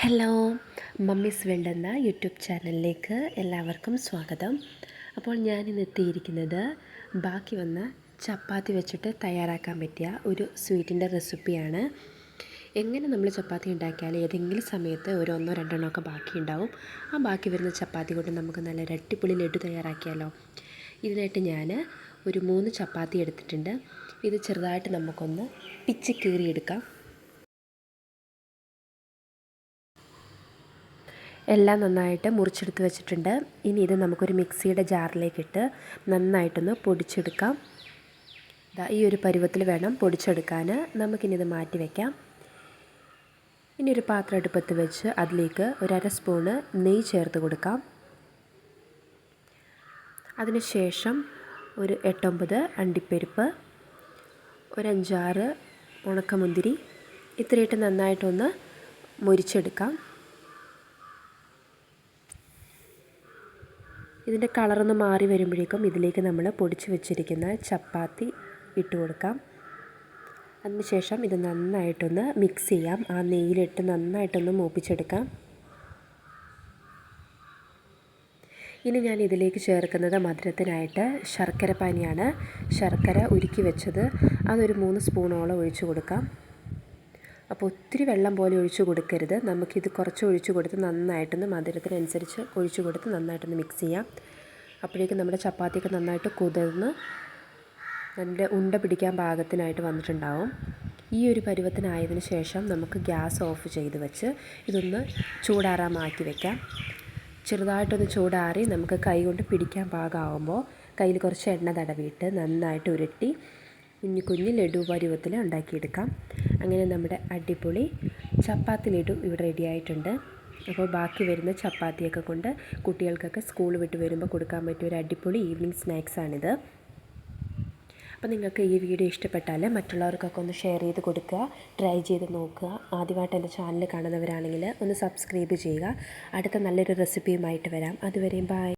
Hello mummies world എന്ന YouTube ചാനലിലേക്ക് എല്ലാവർക്കും സ്വാഗതം. അപ്പോൾ ഞാൻ ഇന്ന് എത്തിയിരിക്കുന്നത് ബാക്കി വന്ന ചപ്പാത്തി വെച്ചിട്ട് തയ്യാറാക്കാൻ പറ്റിയ ഒരു സ്വീറ്റിന്റെ റെസിപ്പിയാണ്. എങ്ങനെ നമ്മൾ ചപ്പാത്തി ഉണ്ടാക്കിയാൽ ഏതെങ്കിലും സമയത്ത് ഒരു ഒന്നോ രണ്ടെണ്ണോ ഒക്കെ ബാക്കി ഉണ്ടാവും. ആ ബാക്കി വരുന്ന ചപ്പാത്തി കൊണ്ട് നമുക്ക് നല്ല രട്ടിപ്പൊളി ലഡു തയ്യാറാക്കിയാലോ. ഇതിനായിട്ട് ഞാൻ ഒരു മൂന്ന് ചപ്പാത്തി എടുത്തിട്ടുണ്ട്. ഇത് ചെറുതായിട്ട് നമുക്കൊന്ന് പിച്ച് കീറിയെടുക്കാം. എല്ലാം നന്നായിട്ട് മുറിച്ചെടുത്ത് വെച്ചിട്ടുണ്ട്. ഇനി ഇത് നമുക്കൊരു മിക്സിയുടെ ജാറിലേക്കിട്ട് നന്നായിട്ടൊന്ന് പൊടിച്ചെടുക്കാം. ഈ ഒരു പരുവത്തിൽ വേണം പൊടിച്ചെടുക്കാൻ. നമുക്കിനി ഇത് മാറ്റി വയ്ക്കാം ഇനി ഒരു പാത്രം അടുപ്പത്ത് വെച്ച് അതിലേക്ക് ഒരു അര സ്പൂണ് നെയ്യ് ചേർത്ത് കൊടുക്കാം. അതിനുശേഷം ഒരു എട്ടൊമ്പത് അണ്ടിപ്പരിപ്പ് ഒരഞ്ചാറ് ഉണക്കമുന്തിരി ഇത്രയിട്ട് നന്നായിട്ടൊന്ന് മുരിച്ചെടുക്കാം. ഇതിന്റെ കളറൊന്ന് മാറി വരുമ്പോഴേക്കും ഇതിലേക്ക് നമ്മൾ പൊടിച്ച് വെച്ചിരിക്കുന്ന ചപ്പാത്തി ഇട്ട് കൊടുക്കാം. അതിനുശേഷം ഇത് നന്നായിട്ടൊന്ന് മിക്സ് ചെയ്യാം. ആ നെയ്യിലിട്ട് നന്നായിട്ടൊന്ന് മൂപ്പിച്ചെടുക്കാം. ഇനി ഞാൻ ഇതിലേക്ക് ചേർക്കുന്നത് മധുരത്തിനായിട്ട് ശർക്കര പാനിയാണ്. ശർക്കര ഉരുക്കി വെച്ചത്. അതൊരു മൂന്ന് സ്പൂണോളം ഒഴിച്ചു കൊടുക്കാം. അപ്പോൾ ഒത്തിരി വെള്ളം പോലെ ഒഴിച്ചു കൊടുക്കരുത്. നമുക്കിത് കുറച്ച് ഒഴിച്ചു കൊടുത്ത് നന്നായിട്ടൊന്ന് മധുരത്തിനനുസരിച്ച് ഒഴിച്ചു കൊടുത്ത് നന്നായിട്ടൊന്ന് മിക്സ് ചെയ്യാം. അപ്പോഴേക്കും നമ്മുടെ ചപ്പാത്തിയൊക്കെ നന്നായിട്ട് കുതിർന്ന് നല്ല ഉണ്ട പിടിക്കാൻ പാകത്തിനായിട്ട് വന്നിട്ടുണ്ടാവും. ഈ ഒരു പരുവത്തിനായതിനു ശേഷം നമുക്ക് ഗ്യാസ് ഓഫ് ചെയ്ത് വെച്ച് ഇതൊന്ന് ചൂടാറാൻ മാറ്റി വയ്ക്കാം ചെറുതായിട്ടൊന്ന് ചൂടാറി നമുക്ക് കൈ കൊണ്ട് പിടിക്കാൻ പാകമാകുമ്പോൾ കയ്യിൽ കുറച്ച് എണ്ണ തടവിയിട്ട് നന്നായിട്ട് ഉരുട്ടി കുഞ്ഞു കുഞ്ഞു ലഡു പരുവത്തിൽ ഉണ്ടാക്കിയെടുക്കാം. അങ്ങനെ നമ്മുടെ അടിപൊളി ചപ്പാത്തി ലഡു ഇവിടെ റെഡി ആയിട്ടുണ്ട്. അപ്പോൾ ബാക്കി വരുന്ന ചപ്പാത്തിയൊക്കെ കൊണ്ട് കുട്ടികൾക്കൊക്കെ സ്കൂൾ വിട്ട് വരുമ്പോൾ കൊടുക്കാൻ പറ്റിയ ഒരു അടിപൊളി ഈവനിങ് സ്നാക്സാണിത് അപ്പോൾ നിങ്ങൾക്ക് ഈ വീഡിയോ ഇഷ്ടപ്പെട്ടാൽ മറ്റുള്ളവർക്കൊക്കെ ഒന്ന് ഷെയർ ചെയ്ത് കൊടുക്കുക ട്രൈ ചെയ്ത് നോക്കുക. ആദ്യമായിട്ട് എന്റെ ചാനൽ കാണുന്നവരാണെങ്കിൽ ഒന്ന് സബ്സ്ക്രൈബ് ചെയ്യുക. അടുത്ത നല്ലൊരു റെസിപ്പിയുമായിട്ട് വരാം. അതുവരെയും ബൈ